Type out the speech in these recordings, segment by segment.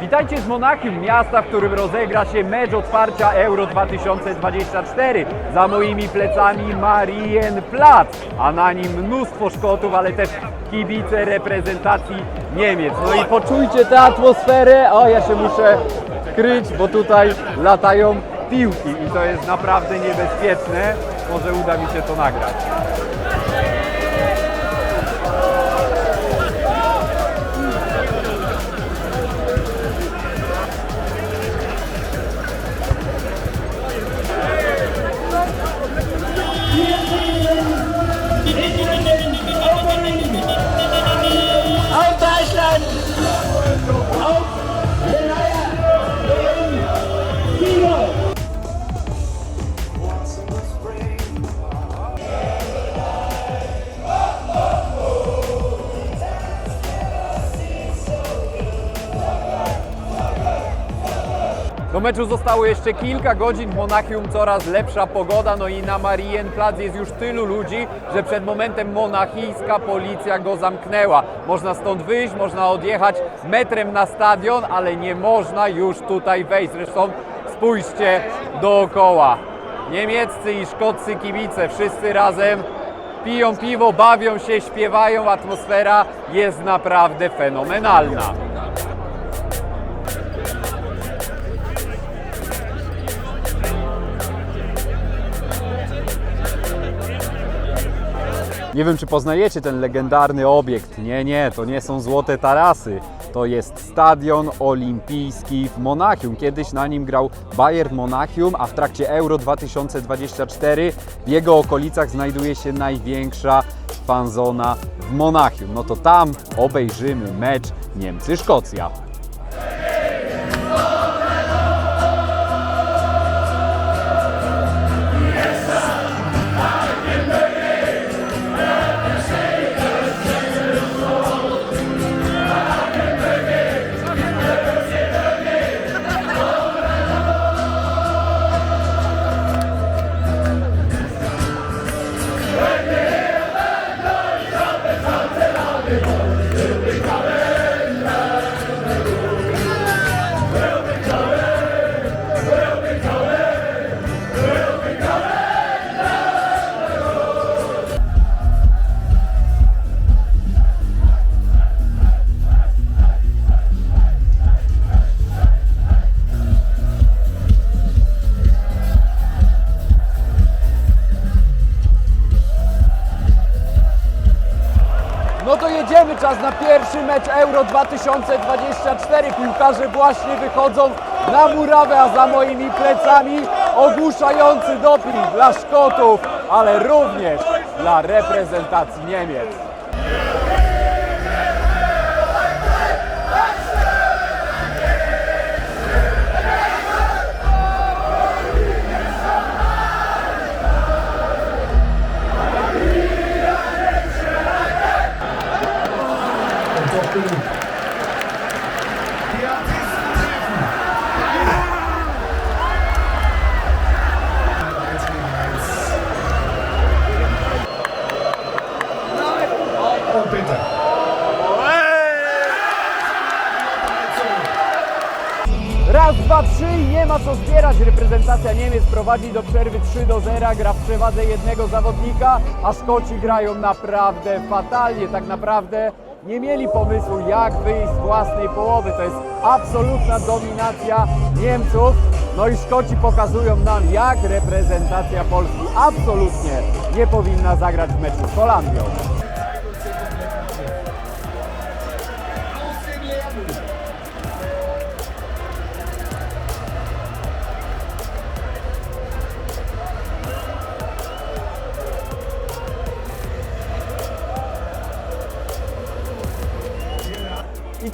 Witajcie z Monachium, miasta, w którym rozegra się mecz otwarcia Euro 2024. Za moimi plecami Marienplatz, a na nim mnóstwo Szkotów, ale też kibice reprezentacji Niemiec. No i poczujcie tę atmosferę. O, ja się muszę kryć, bo tutaj latają piłki i to jest naprawdę niebezpieczne. Może uda mi się to nagrać. Do meczu zostało jeszcze kilka godzin. W Monachium coraz lepsza pogoda. No i na Marienplatz jest już tylu ludzi, że przed momentem monachijska policja go zamknęła. Można stąd wyjść, można odjechać metrem na stadion, ale nie można już tutaj wejść. Zresztą spójrzcie dookoła. Niemieccy i szkoccy kibice, wszyscy razem piją piwo, bawią się, śpiewają. Atmosfera jest naprawdę fenomenalna. Nie wiem, czy poznajecie ten legendarny obiekt. Nie, nie, to nie są złote tarasy. To jest stadion olimpijski w Monachium. Kiedyś na nim grał Bayern Monachium, a w trakcie Euro 2024 w jego okolicach znajduje się największa fanzona w Monachium. No to tam obejrzymy mecz Niemcy-Szkocja. Jedziemy, czas na pierwszy mecz Euro 2024. Piłkarze właśnie wychodzą na murawę, a za moimi plecami ogłuszający doping dla Szkotów, ale również dla reprezentacji Niemiec. Raz, dwa, trzy i nie ma co zbierać. Reprezentacja Niemiec prowadzi do przerwy 3 do 0, gra w przewadze jednego zawodnika, a Szkoci grają naprawdę fatalnie. Tak naprawdę nie mieli pomysłu, jak wyjść z własnej połowy. To jest absolutna dominacja Niemców. No i Szkoci pokazują nam, jak reprezentacja Polski absolutnie nie powinna zagrać w meczu z Holandią.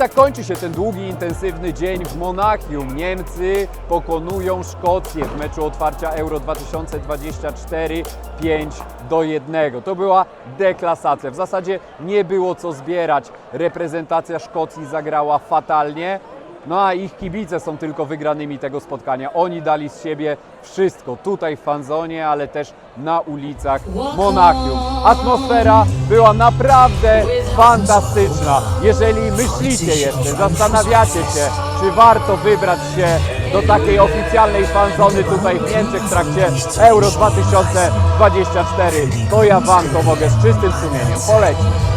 Tak kończy się ten długi, intensywny dzień w Monachium. Niemcy pokonują Szkocję w meczu otwarcia Euro 2024 5 do 1. To była deklasacja. W zasadzie nie było co zbierać. Reprezentacja Szkocji zagrała fatalnie. No a ich kibice są tylko wygranymi tego spotkania. Oni dali z siebie wszystko tutaj w fanzonie, ale też na ulicach Monachium. Atmosfera była naprawdę fantastyczna. Jeżeli myślicie jeszcze, zastanawiacie się, czy warto wybrać się do takiej oficjalnej fanzony tutaj w Niemczech w trakcie Euro 2024, to ja Wam to mogę z czystym sumieniem polecić.